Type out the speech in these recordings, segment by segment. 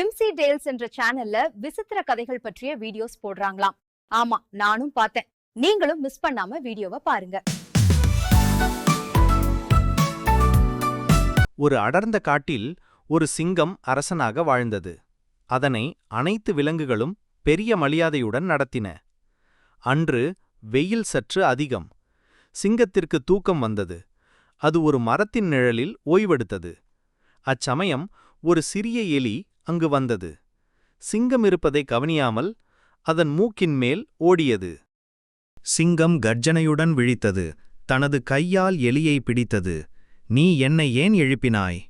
MC tales என்ற சேனல்ல விசித்திர கதைகள் பற்றிய வீடியோஸ் போடுறாங்களாம். ஆமா நானும் பார்த்தேன். நீங்களும் மிஸ் பண்ணாம வீடியோவை பாருங்க. ஒரு அடர்ந்த காட்டில் ஒரு சிங்கம் அரசனாக வாழ்ந்தது. அதனை அனைத்து விலங்குகளும் பெரிய மரியாதையுடன் நடத்தின. அன்று வெயில் சற்று அதிகம். சிங்கத்திற்கு தூக்கம் வந்தது. அது ஒரு மரத்தின் நிழலில் ஓய்வெடுத்தது. அச்சமயம் ஒரு சிறிய எலி அங்கு வந்தது. சிங்கம் இருப்பதை கவனியாமல் அதன் மூக்கின் மேல் ஓடியது. சிங்கம் கர்ஜனையுடன் விழித்தது. தனது கையால் எலியை பிடித்தது. நீ என்னை ஏன் எழுப்பினாய்?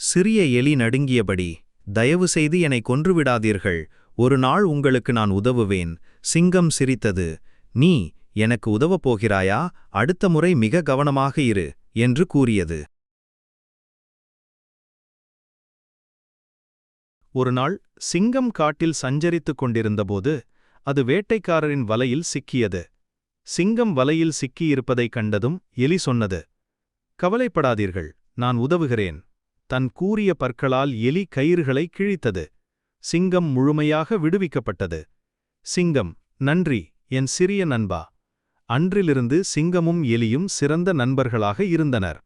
சிறிய எலி நடுங்கியபடி தயவு செய்து என்னை கொன்றுவிடாதீர்கள். ஒரு நாள் உங்களுக்கு நான் உதவுவேன். சிங்கம் சிரித்தது. நீ எனக்கு உதவப் போகிறாயா? அடுத்த முறை மிக கவனமாக இரு என்று கூறியது. ஒருநாள் சிங்கம் காட்டில் சஞ்சரித்துக் கொண்டிருந்தபோது அது வேட்டைக்காரரின் வலையில் சிக்கியது. சிங்கம் வலையில் சிக்கியிருப்பதைக் கண்டதும் எலி சொன்னது கவலைப்படாதீர்கள் நான் உதவுகிறேன். தன் கூரிய பற்களால் எலி கயிறுகளை கிழித்தது. சிங்கம் முழுமையாக விடுவிக்கப்பட்டது. சிங்கம் நன்றி என் சிறிய நண்பா. அன்றிலிருந்து சிங்கமும் எலியும் சிறந்த நண்பர்களாக இருந்தனர்.